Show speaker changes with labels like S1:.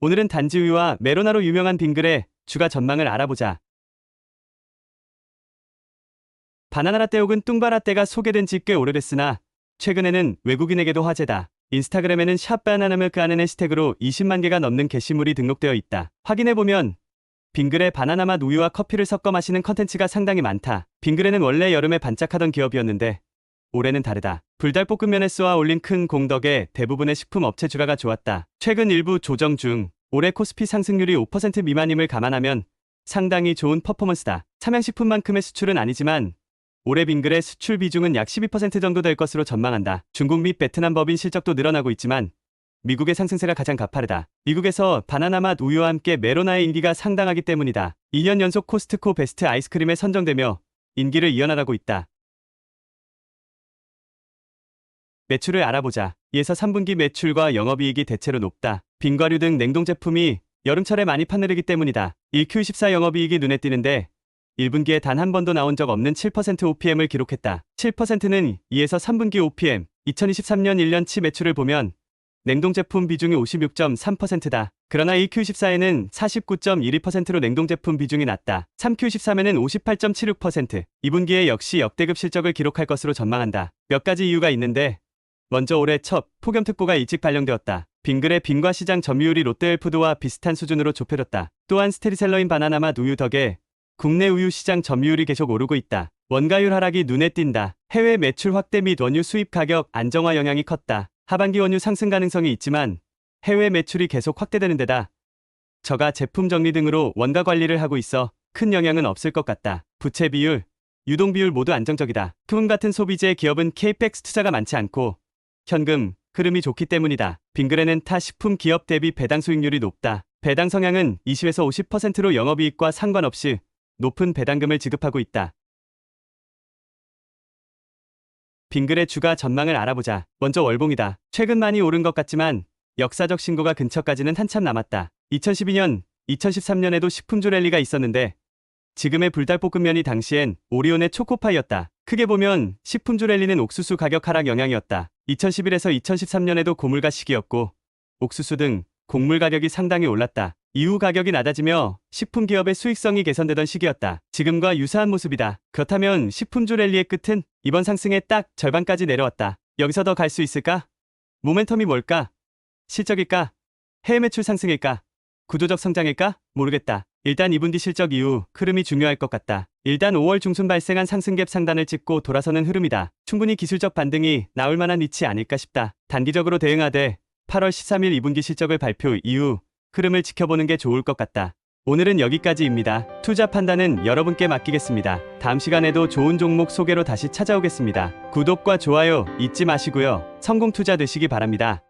S1: 오늘은 단지우유와 메로나로 유명한 빙글의 주가 전망을 알아보자. 바나나라떼 혹은 뚱바라떼가 소개된 지 꽤 오래됐으나 최근에는 외국인에게도 화제다. 인스타그램에는 샵 바나나밀크 하는 해시태그로 20만 개가 넘는 게시물이 등록되어 있다. 확인해보면 빙글의 바나나 맛 우유와 커피를 섞어 마시는 컨텐츠가 상당히 많다. 빙글에는 원래 여름에 반짝하던 기업이었는데 올해는 다르다. 불달볶음면에 쏘아 올린 큰 공덕에 대부분의 식품 업체 주가가 좋았다. 최근 일부 조정 중 올해 코스피 상승률이 5% 미만임을 감안하면 상당히 좋은 퍼포먼스다. 삼양식품만큼의 수출은 아니지만 올해 빙글의 수출 비중은 약 12% 정도 될 것으로 전망한다. 중국 및 베트남 법인 실적도 늘어나고 있지만 미국의 상승세가 가장 가파르다. 미국에서 바나나 맛 우유와 함께 메로나의 인기가 상당하기 때문이다. 2년 연속 코스트코 베스트 아이스크림에 선정되며 인기를 이어나가고 있다. 매출을 알아보자. 이에서 3분기 매출과 영업이익이 대체로 높다. 빙과류 등 냉동 제품이 여름철에 많이 판매되기 때문이다. 1Q24 영업이익이 눈에 띄는데 1분기에 단 한 번도 나온 적 없는 7% OPM을 기록했다. 7%는 2에서 3분기 OPM, 2023년 1년치 매출을 보면 냉동 제품 비중이 56.3%다. 그러나 1Q14에는 49.12%로 냉동 제품 비중이 낮다. 3Q13에는 58.76%. 2분기에 역시 역대급 실적을 기록할 것으로 전망한다. 몇 가지 이유가 있는데 먼저 올해 첫 폭염특보가 일찍 발령되었다. 빙글의 빙과 시장 점유율이 롯데웰푸드와 비슷한 수준으로 좁혀졌다. 또한 스테리셀러인 바나나맛 우유 덕에 국내 우유 시장 점유율이 계속 오르고 있다. 원가율 하락이 눈에 띈다. 해외 매출 확대 및 원유 수입 가격 안정화 영향이 컸다. 하반기 원유 상승 가능성이 있지만 해외 매출이 계속 확대되는 데다 저가 제품 정리 등으로 원가 관리를 하고 있어 큰 영향은 없을 것 같다. 부채 비율, 유동 비율 모두 안정적이다. 투움 같은 소비재 기업은 KPX 투자가 많지 않고 현금 흐름이 좋기 때문이다. 빙글에는 타 식품 기업 대비 배당 수익률이 높다. 배당 성향은 20에서 50%로 영업이익과 상관없이 높은 배당금을 지급하고 있다. 빙글의 주가 전망을 알아보자. 먼저 월봉이다. 최근 많이 오른 것 같지만 역사적 신고가 근처까지는 한참 남았다. 2012년, 2013년에도 식품주 랠리가 있었는데 지금의 불달볶음면이 당시엔 오리온의 초코파이였다. 크게 보면 식품주 랠리는 옥수수 가격 하락 영향이었다. 2011에서 2013년에도 고물가 시기였고 옥수수 등 곡물 가격이 상당히 올랐다. 이후 가격이 낮아지며 식품 기업의 수익성이 개선되던 시기였다. 지금과 유사한 모습이다. 그렇다면 식품주 랠리의 끝은 이번 상승의 딱 절반까지 내려왔다. 여기서 더 갈 수 있을까? 모멘텀이 뭘까? 실적일까? 해외 매출 상승일까? 구조적 성장일까? 모르겠다. 일단 2분기 실적 이후 흐름이 중요할 것 같다. 일단 5월 중순 발생한 상승갭 상단을 찍고 돌아서는 흐름이다. 충분히 기술적 반등이 나올 만한 위치 아닐까 싶다. 단기적으로 대응하되 8월 13일 2분기 실적을 발표 이후 흐름을 지켜보는 게 좋을 것 같다. 오늘은 여기까지입니다. 투자 판단은 여러분께 맡기겠습니다. 다음 시간에도 좋은 종목 소개로 다시 찾아오겠습니다. 구독과 좋아요 잊지 마시고요. 성공 투자 되시기 바랍니다.